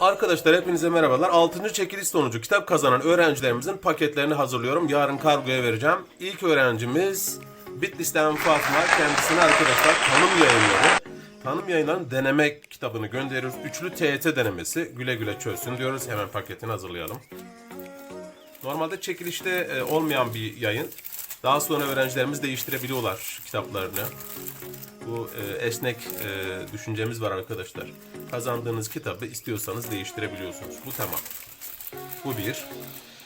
Arkadaşlar hepinize merhabalar. 6. çekiliş sonucu kitap kazanan öğrencilerimizin paketlerini hazırlıyorum. Yarın kargoya vereceğim. İlk öğrencimiz Bitlis'ten Fatma. Kendisine arkadaşlar tanım yayınları. Tanım yayınlarının deneme kitabını gönderiyoruz. Üçlü TET denemesi. Güle güle çözsün diyoruz. Hemen paketini hazırlayalım. Normalde çekilişte e, olmayan bir yayın. Daha sonra öğrencilerimiz değiştirebiliyorlar kitaplarını. Bu e, esnek e, düşüncemiz var arkadaşlar. Kazandığınız kitabı istiyorsanız değiştirebiliyorsunuz. Bu tamam. Bu bir.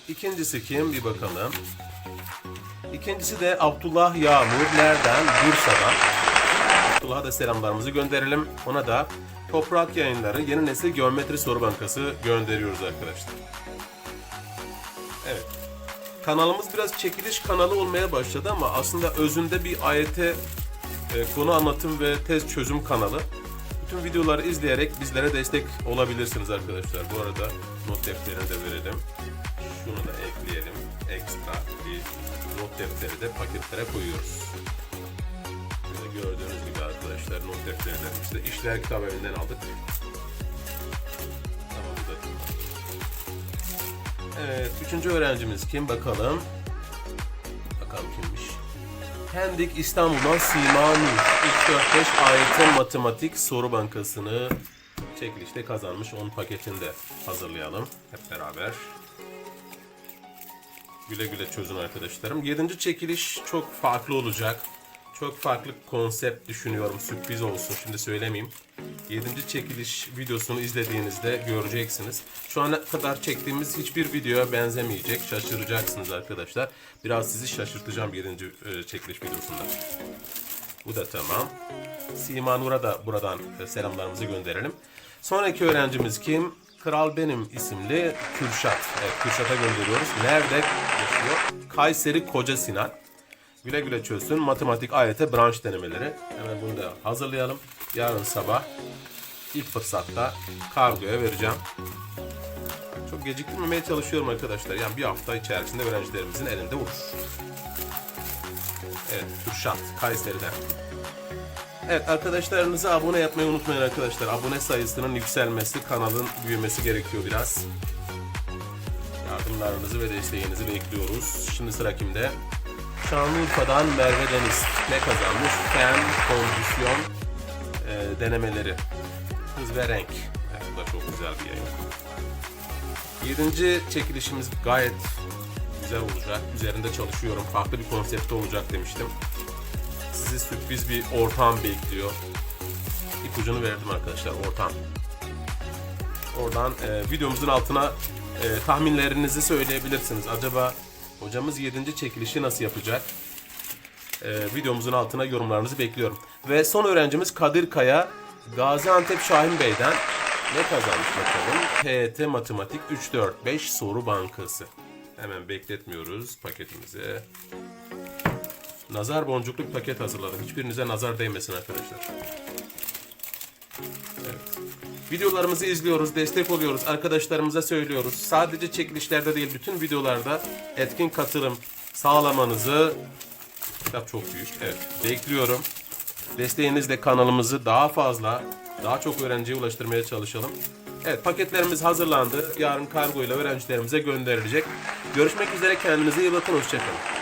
İkincisi kim? Bir bakalım. İkincisi de Abdullah Yağmur. Nereden? Bursa'dan. Abdullah'a da selamlarımızı gönderelim. Ona da Toprak Yayınları Yeni Nesil Geometri Soru Bankası gönderiyoruz arkadaşlar. Evet. Kanalımız biraz çekiliş kanalı olmaya başladı ama aslında özünde bir AYT e, konu anlatım ve test çözüm kanalı. Bütün videoları izleyerek bizlere destek olabilirsiniz arkadaşlar. Bu arada not defterini de verelim. Şunu da ekleyelim. Ekstra bir not defteri de paketlere koyuyoruz. Burada gördüğünüz gibi arkadaşlar not defterlerimizi de işler kitap evinden aldık. Tamam bu da. Evet, üçüncü öğrencimiz kim bakalım? Pendik İstanbul'dan Simani 345 AYT Matematik Soru Bankası'nı çekilişte kazanmış. Onun paketini de hazırlayalım hep beraber. Güle güle çözün arkadaşlarım. Yedinci çekiliş çok farklı olacak. Çok farklı konsept düşünüyorum. Sürpriz olsun. Şimdi söylemeyeyim. 7. çekiliş videosunu izlediğinizde göreceksiniz. Şu ana kadar çektiğimiz hiçbir videoya benzemeyecek. Şaşıracaksınız arkadaşlar. Biraz sizi şaşırtacağım 7. e, çekiliş videosunda. Bu da tamam. Sima Nur'a da buradan e, selamlarımızı gönderelim. Sonraki öğrencimiz kim? Kral Benim isimli Kürşat. Evet, Kürşat'a gönderiyoruz. Nerede yaşıyor? Kayseri Koca Sinan. Güle güle çözsün. Matematik AYT branş denemeleri. Hemen bunu da hazırlayalım. Yarın sabah ilk fırsatta kargoya vereceğim. Çok geciktirmemeye çalışıyorum arkadaşlar. Yani bir hafta içerisinde öğrencilerimizin elinde olur. Evet, Kürşat Kayseri'den. Evet arkadaşlarınıza abone yapmayı unutmayın arkadaşlar. Abone sayısının yükselmesi, kanalın büyümesi gerekiyor biraz. Yardımlarınızı ve desteğinizi bekliyoruz. Şimdi sıra kimde? Şanlıurfa'dan Merve Deniz ne kazanmış? Fen, kondisyon e, denemeleri. Hız ve renk. Evet, bu da çok güzel bir yayın. Yedinci çekilişimiz gayet güzel olacak. Üzerinde çalışıyorum. Farklı bir konsepte olacak demiştim. Sizi sürpriz bir ortam bekliyor. İpucunu verdim arkadaşlar. Ortam. Oradan e, videomuzun altına e, tahminlerinizi söyleyebilirsiniz. Acaba hocamız 7. çekilişi nasıl yapacak? E, videomuzun altına yorumlarınızı bekliyorum. Ve son öğrencimiz Kadir Kaya Gaziantep Şahin Bey'den ne kazanmış bakalım? TET Matematik 345 Soru Bankası. Hemen bekletmiyoruz paketimizi. Nazar boncuklu paket hazırladım. Hiçbirinize nazar değmesin arkadaşlar. Videolarımızı izliyoruz, destek oluyoruz, arkadaşlarımıza söylüyoruz. Sadece çekilişlerde değil, bütün videolarda etkin katılım sağlamanızı kitap çok büyük. Evet, bekliyorum. Desteğinizle kanalımızı daha fazla, daha çok öğrenciye ulaştırmaya çalışalım. Evet, paketlerimiz hazırlandı. Yarın kargo ile öğrencilerimize gönderilecek. Görüşmek üzere, kendinize iyi bakın, hoşçakalın.